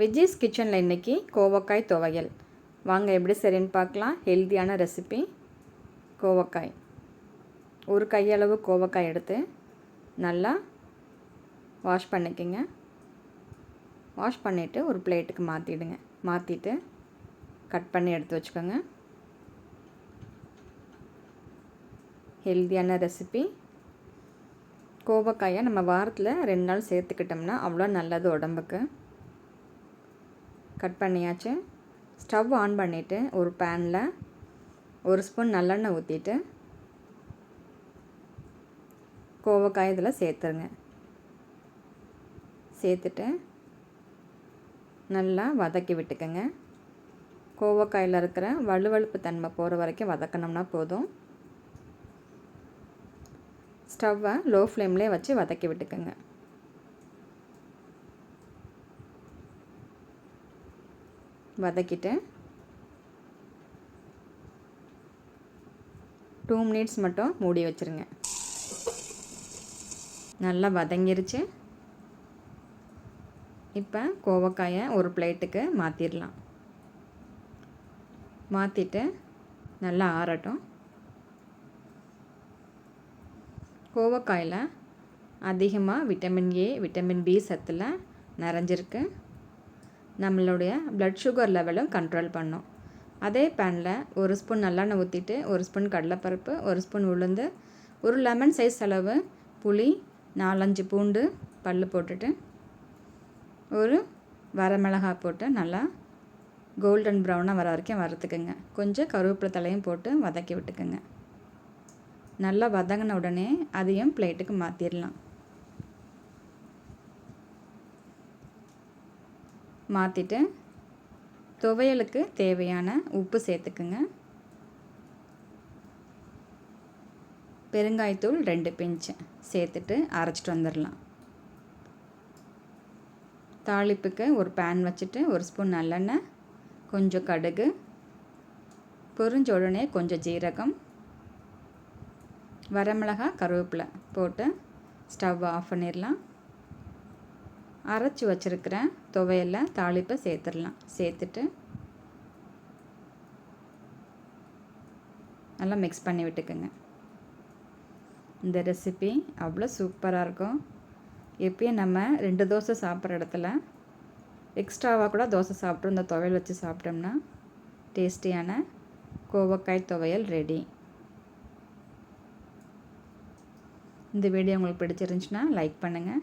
விஜய்ஸ் கிச்சனில் இன்றைக்கி கோவக்காய் துவையல். வாங்க எப்படி சரின்னு பார்க்கலாம். ஹெல்த்தியான ரெசிபி கோவக்காய். ஒரு கையளவு கோவக்காய் எடுத்து நல்லா வாஷ் பண்ணிக்கோங்க. வாஷ் பண்ணிவிட்டு ஒரு பிளேட்டுக்கு மாற்றிடுங்க மாற்றிட்டு கட் பண்ணி எடுத்து வச்சுக்கோங்க. ஹெல்த்தியான ரெசிபி கோவக்காயை நம்ம வாரத்தில் ரெண்டு நாள் சேர்த்துக்கிட்டோம்னா அவ்வளோ நல்லது உடம்புக்கு. கட் பண்ணியாச்சு. ஸ்டவ் ஆன் பண்ணிவிட்டு ஒரு பேனில் ஒரு ஸ்பூன் நல்லெண்ணெய் ஊற்றிட்டு கோவக்காய் இதில் சேர்த்துருங்க. சேர்த்துட்டு நல்லா வதக்கி விட்டுக்கோங்க. கோவக்காயில் இருக்கிற வலுவழுப்பு தன்மை போகிற வரைக்கும் வதக்கணும்னா போதும். ஸ்டவ்வை லோ ஃப்ளேம்லேயே வச்சு வதக்கி விட்டுக்கோங்க. வதக்கிட்டு டூ மினிட்ஸ் மட்டும் மூடி வச்சுருங்க. நல்லா வதங்கிருச்சு. இப்போ கோவக்காயை ஒரு பிளேட்டுக்கு மாற்றிடலாம் மாற்றிட்டு நல்லா ஆறட்டும். கோவக்காயில் அதிகமாக விட்டமின் ஏ விட்டமின் பி சத்தில் நிறைஞ்சிருக்கு. நம்மளுடைய ப்ளட் சுகர் லெவலும் கண்ட்ரோல் பண்ணும். அதே பேனில் ஒரு ஸ்பூன் நல்லெண்ணெய் ஊற்றிட்டு ஒரு ஸ்பூன் கடலைப்பருப்பு ஒரு ஸ்பூன் உளுந்து ஒரு லெமன் சைஸ் அளவு புளி நாலஞ்சு பூண்டு பல் போட்டுட்டு ஒரு வரமிளகாய் போட்டு நல்லா கோல்டன் ப்ரௌனாக வர வரைக்கும் வறுத்துக்குங்க. கொஞ்சம் கருவேப்பிலை தலையும் போட்டு வதக்கி விட்டுக்குங்க. நல்லா வதங்கின உடனே அதையும் பிளேட்டுக்கு மாற்றிடலாம் மாற்றிட்டு துவையலுக்கு தேவையான உப்பு சேர்த்துக்குங்க. பெருங்காயத்தூள் ரெண்டு பிஞ்சு சேர்த்துட்டு அரைச்சிட்டு வந்துடலாம். தாளிப்புக்கு ஒரு பேன் வச்சுட்டு ஒரு ஸ்பூன் நல்லெண்ணெய் கொஞ்சம் கடுகு பொரிஞ்ச உடனே கொஞ்சம் ஜீரகம் வரமிளகா கருவேப்பிலை போட்டு ஸ்டவ் ஆஃப் பண்ணிடலாம். அரைச்சி வச்சுருக்கிற துவையில் தாளிப்பை சேர்த்துடலாம். சேர்த்துட்டு நல்லா மிக்ஸ் பண்ணி விட்டுக்குங்க. இந்த ரெசிபி அவ்வளோ சூப்பராக இருக்கும். எப்பயும் நம்ம ரெண்டு தோசை சாப்பிட்ற இடத்துல எக்ஸ்ட்ராவாக கூட தோசை சாப்பிட்டு இந்த துவையல் வச்சு சாப்பிட்டோம்னா டேஸ்டியான கோவக்காய் துவையல் ரெடி இந்த வீடியோ உங்களுக்கு பிடிச்சிருந்துச்சுன்னா லைக் பண்ணுங்கள்